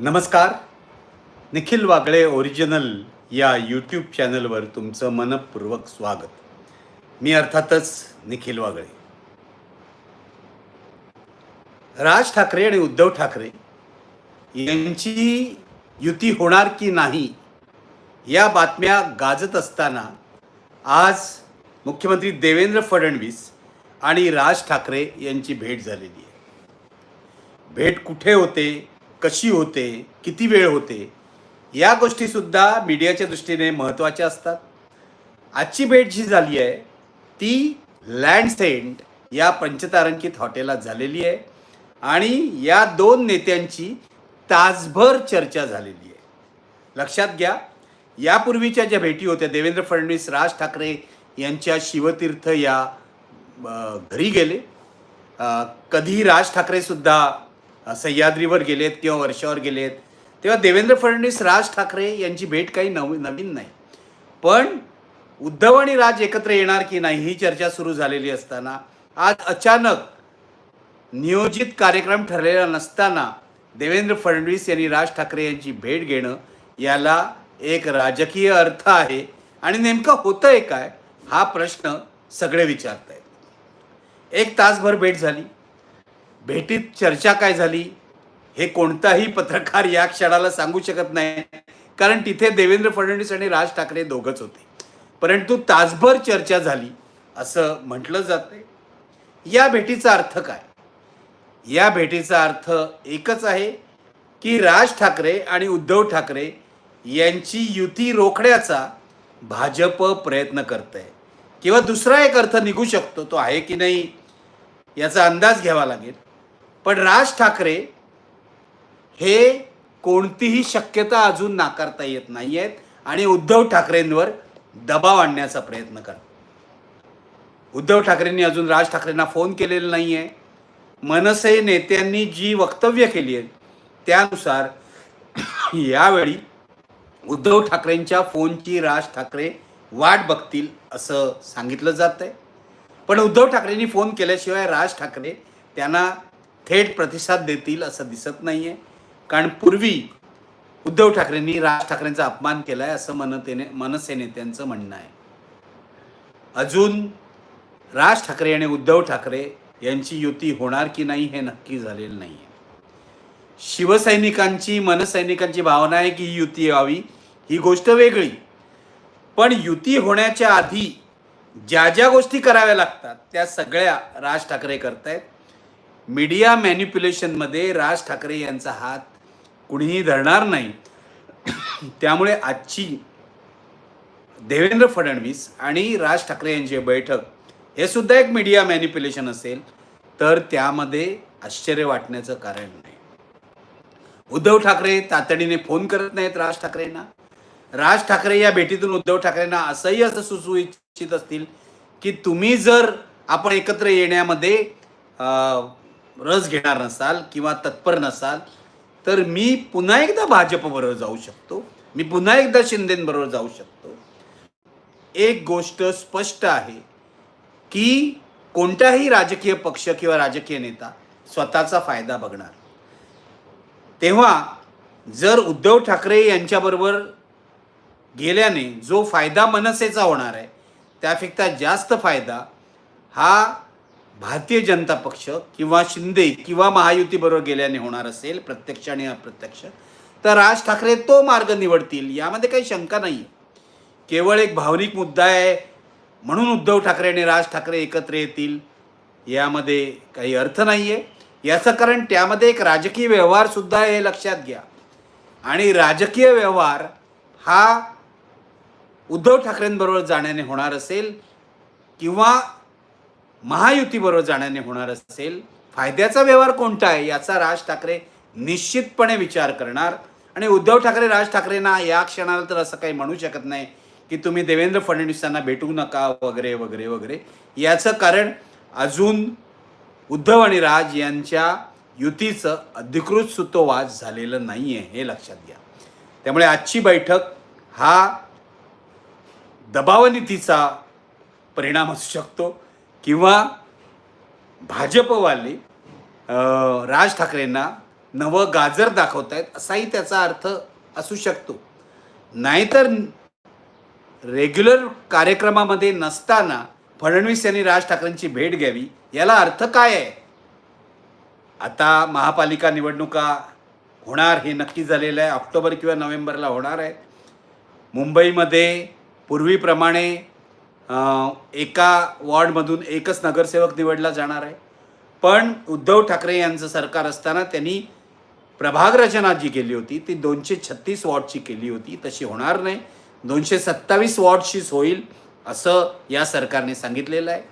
नमस्कार. निखिल वागळे ओरिजिनल या यूट्यूब चॅनलवर तुमचं मनपूर्वक स्वागत. मी अर्थातच निखिल वागळे. राज ठाकरे आणि उद्धव ठाकरे यांची युती होणार की नाही या बातम्या गाजत असताना आज मुख्यमंत्री देवेंद्र फडणवीस आणि राज ठाकरे यांची भेट झालेली आहे. भेट कुठे होते? कशी होते किती वेळ होते या गोष्टीसुद्धा मीडियाच्या दृष्टीने महत्त्वाच्या असतात. आजची भेट जी झाली आहे ती लँड सेंट या पंचतारांकित हॉटेलात झालेली आहे आणि या दोन नेत्यांची तासभर चर्चा झालेली आहे. लक्षात घ्या यापूर्वीच्या ज्या भेटी होत्या देवेंद्र फडणवीस राज ठाकरे यांच्या शिवतीर्थ या घरी गेले. कधी राज ठाकरेसुद्धा सह्याद्रीवर गेलेत किंवा वर्षावर गेलेत. तेव्हा देवेंद्र फडणवीस राज ठाकरे यांची भेट काही नव नवीन नाही. पण उद्धव आणि राज एकत्र येणार की नाही ही चर्चा सुरू झालेली असताना आज अचानक नियोजित कार्यक्रम ठरलेला नसताना देवेंद्र फडणवीस यांनी राज ठाकरे यांची भेट घेणं याला एक राजकीय अर्थ आहे. आणि नेमकं होतंय काय हा प्रश्न सगळे विचारत आहेत एक तासभर भेट झाली. भेटीत चर्चा काय झाली हे कोणताही पत्रकार या क्षणाला सांगू शकत नाही. कारण तिथे देवेंद्र फडणवीस आणि राज ठाकरे दोघंच होते. परंतु तासभर चर्चा झाली असं म्हटलं जाते या भेटीचा अर्थ काय? या भेटीचा अर्थ एकच आहे की राज ठाकरे आणि उद्धव ठाकरे यांची युती रोखण्याचा भाजप प्रयत्न करत आहे किंवा दुसरा एक अर्थ निघू शकतो तो आहे की नाही याचा अंदाज घ्यावा लागेल. पण राज ठाकरे हे कोणतीही शक्यता अजून नाकारता येत नाही आहेत आणि उद्धव ठाकरेंवर दबाव आणण्याचा प्रयत्न कर उद्धव ठाकरेंनी अजून राज ठाकरेंना फोन केलेला नाही आहे मनसे नेत्यांनी जी वक्तव्य केली आहेत त्यानुसार यावेळी उद्धव ठाकरेंच्या फोनची राज ठाकरे वाट बघतील असं सांगितलं जात आहे पण उद्धव ठाकरेंनी फोन केल्याशिवाय राज ठाकरे त्यांना थेट प्रतिसाद देतील असं दिसत नाही आहे कारण पूर्वी उद्धव ठाकरेंनी राज ठाकरेंचा अपमान केला आहे असं मनतेने मनसे नेत्यांचं म्हणणं आहे. अजून राज ठाकरे आणि उद्धव ठाकरे यांची युती होणार की नाही हे नक्की झालेलं नाही आहे शिवसैनिकांची मनसैनिकांची भावना आहे की ही युती यावी ही गोष्ट वेगळी. पण युती होण्याच्या आधी ज्या ज्या गोष्टी कराव्या लागतात त्या सगळ्या राज ठाकरे करतायत. मीडिया मॅन्युप्युलेशनमध्ये राज ठाकरे यांचा हात कुणीही धरणार नाही. त्यामुळे आजची देवेंद्र फडणवीस आणि राज ठाकरे यांची बैठक हे सुद्धा एक मीडिया मॅन्युप्युलेशन असेल तर त्यामध्ये आश्चर्य वाटण्याचं कारण नाही. उद्धव ठाकरे तातडीने फोन करत नाहीत राज ठाकरेंना. राज ठाकरे या भेटीतून उद्धव ठाकरेंना असंही असं सुचवू इच्छित असतील की तुम्ही जर आपण एकत्र येण्यामध्ये रस घेणार नसाल किंवा तत्पर नसाल तर मी पुन्हा एकदा भाजपबरोबर जाऊ शकतो. मी पुन्हा एकदा शिंदेबरोबर जाऊ शकतो. एक गोष्ट स्पष्ट आहे की कोणताही राजकीय पक्ष किंवा राजकीय नेता स्वतःचा फायदा बघणार. तेव्हा जर उद्धव ठाकरे यांच्याबरोबर गेल्याने जो फायदा मनसेचा होणार आहे त्यापेक्षा जास्त फायदा हा भारतीय जनता पक्ष किंवा शिंदे किंवा महायुतीबरोबर गेल्याने होणार असेल प्रत्यक्ष आणि अप्रत्यक्ष तर राज ठाकरे तो मार्ग निवडतील यामध्ये काही शंका नाही. केवळ एक भावनिक मुद्दा आहे म्हणून उद्धव ठाकरे आणि राज ठाकरे एकत्र येतील यामध्ये काही अर्थ नाही आहे याचं कारण त्यामध्ये एक राजकीय व्यवहारसुद्धा हे लक्षात घ्या. आणि राजकीय व्यवहार हा उद्धव ठाकरेंबरोबर जाण्याने होणार असेल किंवा महायुतीबरोबर जाण्याने होणार असेल. फायद्याचा व्यवहार कोणता आहे याचा राज ठाकरे निश्चितपणे विचार करणार. आणि उद्धव ठाकरे राज ठाकरेंना या क्षणाला तर असं काही म्हणू शकत नाही की तुम्ही देवेंद्र फडणवीसांना भेटू नका वगैरे वगैरे वगैरे. याचं कारण अजून उद्धव आणि राज यांच्या युतीचं अधिकृत सुतोवाद झालेलं नाही आहे हे लक्षात घ्या. त्यामुळे आजची बैठक हा दबावनीतीचा परिणाम असू शकतो. किंवा भाजपवाले राज ठाकरेंना नवं गाजर दाखवत आहेत असाही त्याचा अर्थ असू शकतो. नाहीतर रेग्युलर कार्यक्रमामध्ये नसताना फडणवीस यांनी राज ठाकरेंची भेट घ्यावी याला अर्थ काय आहे? आता महापालिका निवडणुका होणार हे नक्की झालेलं आहे. ऑक्टोबर किंवा नोव्हेंबरला होणार आहे मुंबईमध्ये पूर्वीप्रमाणे एका वॉर्डमधून एकच नगरसेवक निवडला जाणार आहे. पण उद्धव ठाकरे यांचं सरकार असताना त्यांनी प्रभाग रचना जी केली होती ती दोनशे छत्तीस वॉर्डची केली होती. तशी होणार नाही. दोनशे सत्तावीस वॉर्डशीच होईल असं या सरकारने सांगितलेलं आहे.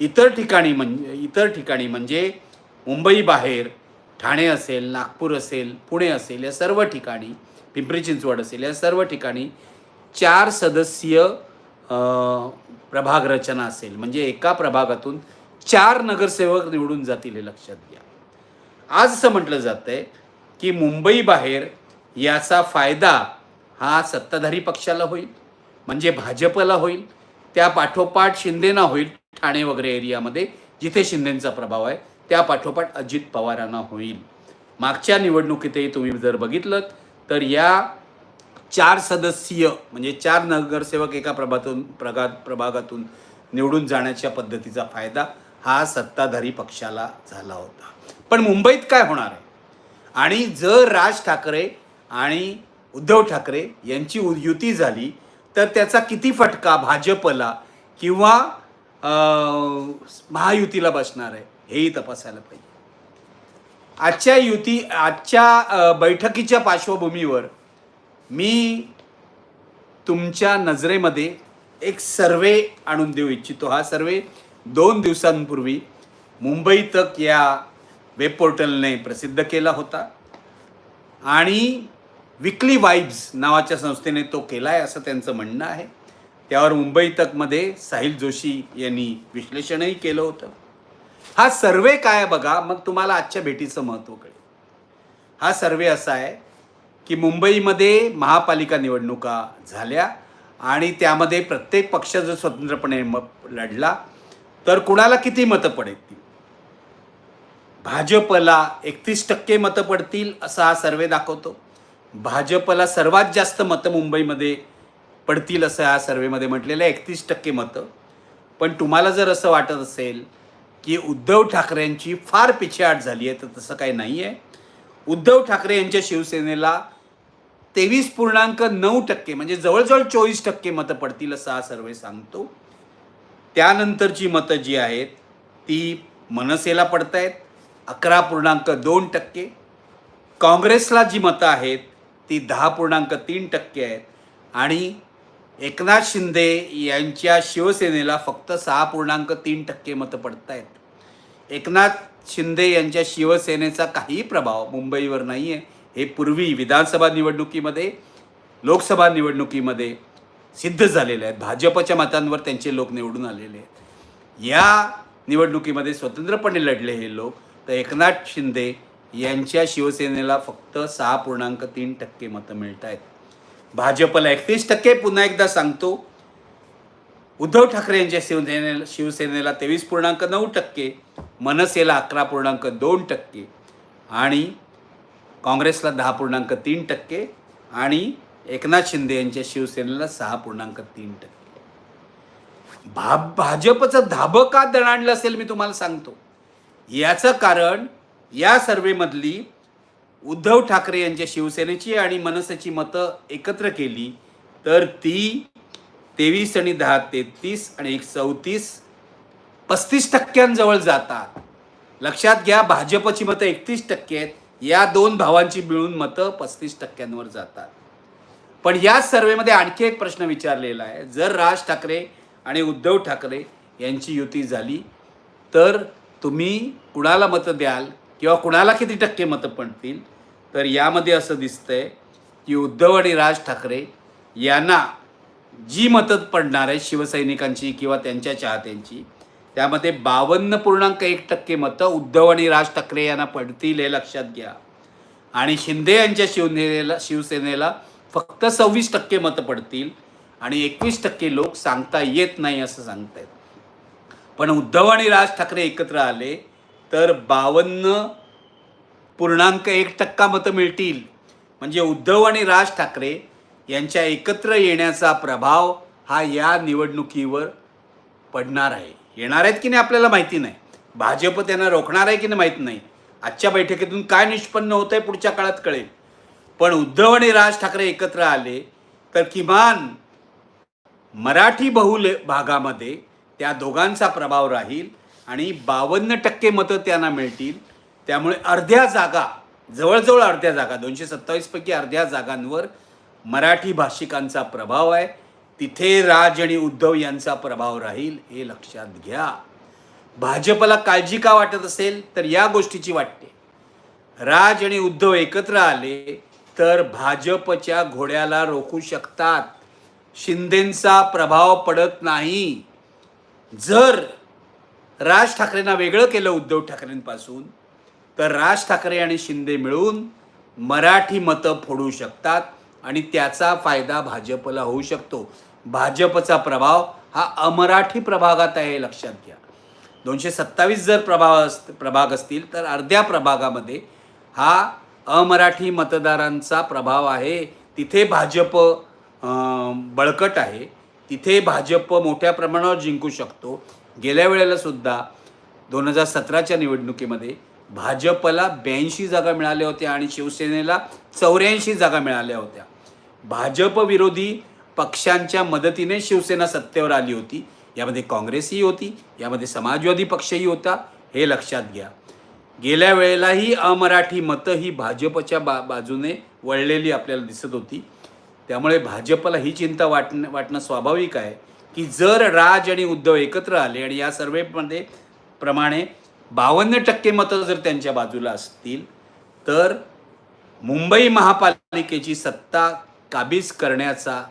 इतर ठिकाणी म्हणजे इतर ठिकाणी म्हणजे मुंबई बाहेर ठाणे असेल नागपूर असेल पुणे असेल या सर्व ठिकाणी पिंपरी चिंचवड असेल या सर्व ठिकाणी चार सदस्यीय प्रभाग रचना असेल म्हणजे एका प्रभागातून चार नगरसेवक निवडून जातील हे लक्षात घ्या. आज असं म्हटलं जातं आहे की मुंबई बाहेर याचा फायदा हा सत्ताधारी पक्षाला होईल म्हणजे भाजपला होईल त्या पाठोपाठ शिंदेना होईल ठाणे वगैरे एरियामध्ये जिथे शिंदेंचा प्रभाव आहे त्या पाठोपाठ अजित पवारांना होईल. मागच्या निवडणुकीतही तुम्ही जर बघितलं तर या चार सदस्यीय म्हणजे चार नगरसेवक एका प्रभातून प्रगा प्रभागातून निवडून जाण्याच्या पद्धतीचा फायदा हा सत्ताधारी पक्षाला झाला होता. पण मुंबईत काय होणार आहे? आणि जर राज ठाकरे आणि उद्धव ठाकरे यांची युती झाली तर त्याचा किती फटका भाजपला किंवा महायुतीला बसणार आहे हेही तपासायला पाहिजे. आजच्या युती आजच्या बैठकीच्या पार्श्वभूमीवर मी तुमच्या नजरेमध्ये एक सर्वे आणून देऊ इच्छितो. हा सर्वे दोन दिवसांपूर्वी मुंबई तक या वेब पोर्टलने प्रसिद्ध केला होता. आणि विकली वाईब्स नावाच्या संस्थेने तो केला आहे असं त्यांचं म्हणणं आहे. त्यावर मुंबई तकमध्ये साहिल जोशी यांनी विश्लेषणही केलं होतं. हा सर्वे काय आहे बघा मग तुम्हाला आजच्या भेटीचं महत्त्व कळेल. हा सर्वे असा आहे की मुंबईमध्ये महापालिका निवडणुका झाल्या आणि त्यामध्ये प्रत्येक पक्ष जर स्वतंत्रपणे म लढला तर कुणाला किती मतं पडतील? भाजपला एकतीस टक्के मतं पडतील असा हा सर्वे दाखवतो. भाजपला सर्वात जास्त मतं मुंबईमध्ये पडतील असं या सर्वेमध्ये म्हटलेलं आहे एकतीस टक्के मतं. पण तुम्हाला जर असं वाटत असेल की उद्धव ठाकरेंची फार पिछेहाट झाली आहे तर तसं काही नाही आहे. उद्धव ठाकरे यांच्या शिवसेनेला तेवीस पूर्णांक नऊ टक्के म्हणजे जवळजवळ चोवीस टक्के मतं पडतील असं हा सर्वे सांगतो. त्यानंतरची मतं जी आहेत ती मनसेला पडत आहेत अकरा पूर्णांक दोन टक्के. काँग्रेसला जी मतं आहेत ती दहा पूर्णांक तीन टक्के आहेत. आणि एकनाथ शिंदे यांच्या शिवसेनेला फक्त सहा पूर्णांक तीन टक्के मतं पडत आहेत एकनाथ शिंदे यांच्या शिवसेनेचा काही प्रभाव मुंबईवर नाही आहे हे पूर्वी विधानसभा निवडणुकीमध्ये लोकसभा निवडणुकीमध्ये सिद्ध झालेले आहेत. भाजपच्या मतांवर त्यांचे लोक निवडून आलेले आहेत. या निवडणुकीमध्ये स्वतंत्रपणे लढले हे लोक. तर एकनाथ शिंदे यांच्या शिवसेनेला फक्त सहा पूर्णांक तीन टक्के मतं मिळत आहेत भाजपला एकतीस टक्के पुन्हा एकदा सांगतो उद्धव ठाकरे यांच्या शिवसेनेला शिवसेनेला तेवीस पूर्णांक नऊ टक्के मनसेला अकरा पूर्णांक दोन टक्के आणि काँग्रेसला दहा पूर्णांक तीन टक्के आणि एकनाथ शिंदे यांच्या शिवसेनेला सहा पूर्णांक तीन टक्के. भा भाजपचं धाबं का दणाणलं असेल मी तुम्हाला सांगतो. याचं कारण या सर्वेमधली उद्धव ठाकरे यांच्या शिवसेनेची आणि मनसेची मतं एकत्र केली तर ती तेवीस आणि दहा तेहतीस आणि एक चौतीस पस्तीस टक्क्यांजवळ जातात. लक्षात घ्या भाजपची मतं एकतीस टक्के आहेत. या दोन भावांची मिळून मतं पस्तीस टक्क्यांवर जातात. पण या सर्वेमध्ये आणखी एक प्रश्न विचारलेला आहे. जर राज ठाकरे आणि उद्धव ठाकरे यांची युती झाली तर तुम्ही कुणाला मतं द्याल किंवा कुणाला किती टक्के मतं पडतील? तर यामध्ये असं दिसतंय की उद्धव आणि राज ठाकरे यांना जी मतं पडणार आहे शिवसैनिकांची किंवा त्यांच्या चाहत्यांची त्यामध्ये बावन्न पूर्णांक एक टक्के मतं उद्धव आणि राज ठाकरे यांना पडतील हे लक्षात घ्या. आणि शिंदे यांच्या शिवसेनेला शिवसेनेला फक्त सव्वीस टक्के मतं पडतील आणि एकवीस टक्के लोक सांगता येत नाही असं सांगतायत. पण उद्धव आणि राज ठाकरे एकत्र आले तर बावन्न पूर्णांक एक टक्का मतं मिळतील. म्हणजे उद्धव आणि राज ठाकरे यांच्या एकत्र येण्याचा प्रभाव हा या निवडणुकीवर पडणार आहे. येणार आहेत की नाही आपल्याला माहिती नाही. भाजप त्यांना रोखणार आहे की नाही माहीत नाही. आजच्या बैठकीतून काय निष्पन्न होत आहे पुढच्या काळात कळेल. पण उद्धव आणि राज ठाकरे एकत्र आले तर किमान मराठी बहुल भागामध्ये त्या दोघांचा प्रभाव राहील आणि बावन्न टक्के मतं त्यांना मिळतील. त्यामुळे अर्ध्या जागा जवळजवळ अर्ध्या जागा दोनशे सत्तावीसपैकी अर्ध्या जागांवर मराठी भाषिकांचा प्रभाव आहे. तिथे राज आणि उद्धव यांचा प्रभाव राहील हे लक्षात घ्या. भाजपला काळजी का वाटत असेल? तर या गोष्टीची वाटते. राज आणि उद्धव एकत्र आले तर भाजपच्या घोड्याला रोखू शकतात. शिंदेंचा प्रभाव पडत नाही. जर राज ठाकरेंना वेगळं केलं उद्धव ठाकरेंपासून तर राज ठाकरे आणि शिंदे मिळून मराठी मतं फोडू शकतात. आणि त्याचा फायदा भाजपला होऊ शकतो. भाजपचा प्रभाव हा अमराठी प्रभागात आहे लक्षात घ्या. दोनशे सत्तावीस जर प्रभाव अस प्रभाग असतील तर अर्ध्या प्रभागामध्ये हा अमराठी मतदारांचा प्रभाव आहे. तिथे भाजप बळकट आहे. तिथे भाजप मोठ्या प्रमाणावर जिंकू शकतो. गेल्या वेळेला सुद्धा दोन हजार सतराच्या निवडणुकीमध्ये भाजपला ब्याऐंशी जागा मिळाल्या होत्या आणि शिवसेनेला चौऱ्याऐंशी जागा मिळाल्या होत्या. भाजप विरोधी पक्षांच्या मदतीने शिवसेना सत्तेवर आली होती. यामध्ये काँग्रेसही होती. यामध्ये समाजवादी पक्षही होता. हे लक्षात घ्या. गेल्या वेळेलाही अमराठी मतं ही भाजपच्या बा बाजूने वळलेली आपल्याला दिसत होती. त्यामुळे भाजपला ही चिंता वाटणं वाटणं स्वाभाविक आहे की जर राज आणि उद्धव एकत्र आले आणि या सर्वेमध्ये प्रमाणे बावन्न टक्के मतं जर त्यांच्या बाजूला असतील तर मुंबई महापालिकेची सत्ता काबीज करण्याचा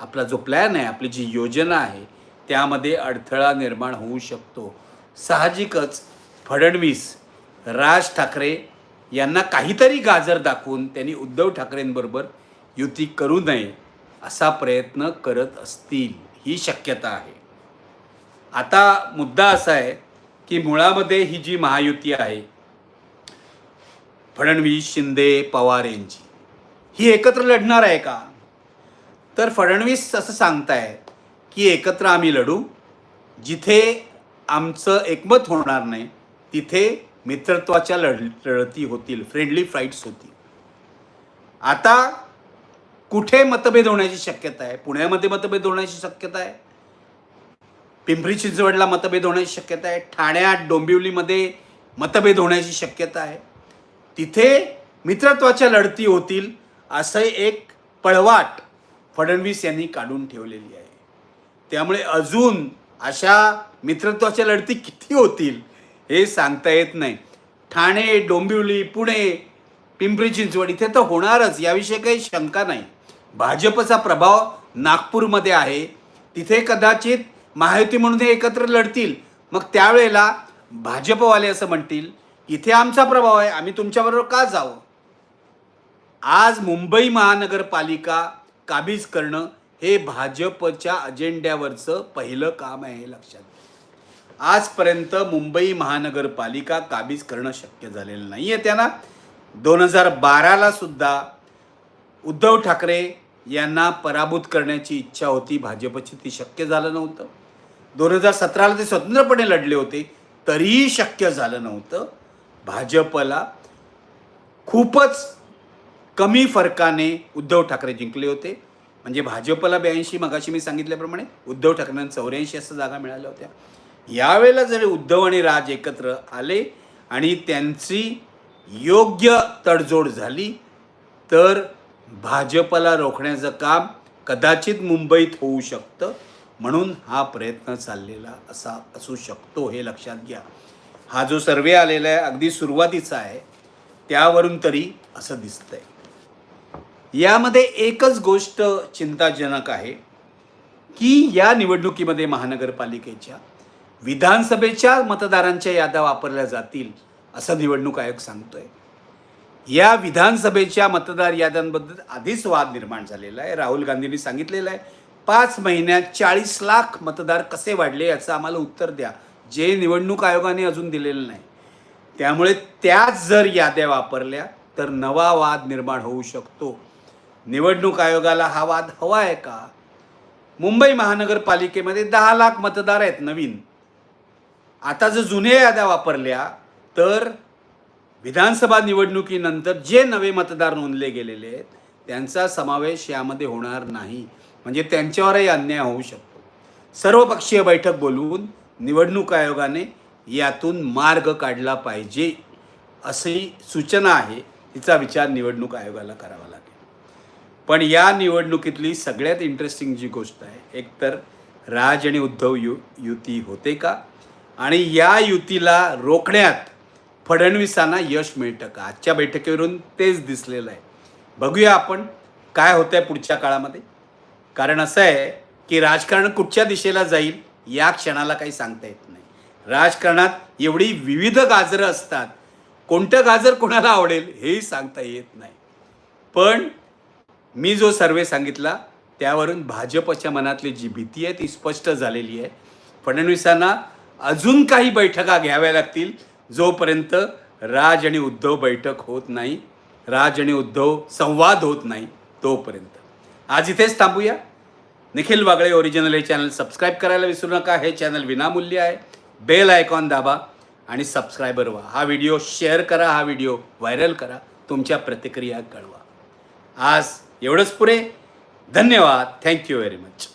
आपला जो प्लॅन आहे आपली जी योजना आहे त्यामध्ये अडथळा निर्माण होऊ शकतो. साहजिकच फडणवीस राज ठाकरे यांना काहीतरी गाजर दाखवून त्यांनी उद्धव ठाकरेंबरोबर युती करू नये असा प्रयत्न करत असतील ही शक्यता आहे. आता मुद्दा असा आहे की मुळामध्ये ही जी महायुती आहे फडणवीस शिंदे पवार यांची ही एकत्र लढणार आहे का? तर फडणवीस असं सांगतायत की एकत्र आम्ही लढू. जिथे आमचं एकमत होणार नाही तिथे मित्रत्वाच्या लढ लढती होतील फ्रेंडली फाईट्स होतील. आता कुठे मतभेद होण्याची शक्यता आहे? पुण्यामध्ये मतभेद होण्याची शक्यता आहे? पिंपरी चिंचवडला मतभेद होण्याची शक्यता आहे? ठाण्यात डोंबिवलीमध्ये मतभेद होण्याची शक्यता आहे? तिथे मित्रत्वाच्या लढती होतील असं एक पळवाट फडणवीस यांनी काढून ठेवलेली आहे. त्यामुळे अजून अशा मित्रत्वाच्या लढती किती होतील हे सांगता येत नाही. ठाणे डोंबिवली पुणे पिंपरी चिंचवड इथे तर होणारच याविषयी काही शंका नाही. भाजपचा प्रभाव नागपूरमध्ये आहे. तिथे कदाचित महायुती म्हणून हे एकत्र लढतील. मग त्यावेळेला भाजपवाले असं म्हणतील इथे आमचा प्रभाव आहे आम्ही तुमच्याबरोबर का जावं? आज मुंबई महानगरपालिका काबीज करणं हे भाजपच्या अजेंड्यावरचं पहिलं काम आहे हे लक्षात आजपर्यंत मुंबई महानगरपालिका काबीज करणं शक्य झालेलं नाही आहे त्यांना. दोन हजार बाराला सुद्धा उद्धव ठाकरे यांना पराभूत करण्याची इच्छा होती. भाजपची ती शक्य झालं नव्हतं. दोन हजार सतराला ते स्वतंत्रपणे लढले होते तरीही शक्य झालं नव्हतं. भाजपला खूपच कमी फरकाने उद्धव ठाकरे जिंकले होते. म्हणजे भाजपला ब्याऐंशी मगाशी मी सांगितल्याप्रमाणे उद्धव ठाकरेंना चौऱ्याऐंशी असं जागा मिळाल्या होत्या. यावेळेला जरी उद्धव आणि राज एकत्र आले आणि त्यांची योग्य तडजोड झाली तर भाजपला रोखण्याचं काम कदाचित मुंबईत होऊ शकतं. म्हणून हा प्रयत्न चाललेला असा असू शकतो हे लक्षात घ्या. हा जो सर्वे आलेला आहे अगदी सुरुवातीचा आहे त्यावरून तरी असं दिसतंय. यामध्ये एकच गोष्ट चिंताजनक आहे की या निवडणुकीमध्ये महानगरपालिकेच्या विधानसभेच्या मतदारांच्या याद्या वापरल्या जातील असं निवडणूक आयोग सांगतोय. या विधानसभेच्या मतदार याद्यांबद्दल आधीच वाद निर्माण झालेला आहे. राहुल गांधींनी सांगितलेलं आहे पाच महिन्यात चाळीस लाख मतदार कसे वाढले याचं आम्हाला उत्तर द्या. जे निवडणूक आयोगाने अजून दिलेलं नाही. त्यामुळे त्याच जर याद्या वापरल्या तर नवा वाद निर्माण होऊ शकतो. निवडणूक आयोगाला हा वाद हवा आहे का? मुंबई महानगरपालिकेमध्ये दहा लाख मतदार आहेत नवीन. आता जर जुन्या याद्या वापरल्या तर विधानसभा निवडणुकीनंतर जे नवे मतदार नोंदले गेलेले आहेत त्यांचा समावेश यामध्ये होणार नाही. म्हणजे त्यांच्यावरही अन्याय होऊ शकतो. सर्वपक्षीय बैठक बोलवून निवडणूक आयोगाने यातून मार्ग काढला पाहिजे अशी सूचना आहे. तिचा विचार निवडणूक आयोगाला करावा लागेल. पण या निवडणुकीतली सगळ्यात इंटरेस्टिंग जी गोष्ट आहे एकतर राज आणि उद्धव यु युती होते का? आणि या युतीला रोखण्यात फडणवीसांना यश मिळतं का? आजच्या बैठकीवरून तेच दिसलेलं आहे. बघूया आपण काय होतं आहे पुढच्या काळामध्ये. कारण असं आहे की राजकारण कुठच्या दिशेला जाईल या क्षणाला काही सांगता येत नाही. राजकारणात एवढी विविध गाजरं असतात. कोणतं गाजर कोणाला आवडेल हेही सांगता येत नाही. पण मी जो सर्वे सांगितला त्यावरून भाजपच्या मनातली जी भीती आहे ती स्पष्ट झालेली आहे. फडणवीसांना अजून काही बैठका घ्याव्या लागतील. जोपर्यंत राज आणि उद्धव बैठक होत नाही राज आणि उद्धव संवाद होत नाही तोपर्यंत. आज इथेच थांबूया. निखिल वागळे ओरिजिनल हे चॅनल सबस्क्राईब करायला विसरू नका. हे चॅनल विनामूल्य आहे. बेल आयकॉन दाबा आणि सबस्क्रायबर व्हा. हा व्हिडिओ शेअर करा हा व्हिडिओ व्हायरल करा. तुमच्या प्रतिक्रिया कळवा. आज एवढंच पुरे धन्यवाद. Thank you very much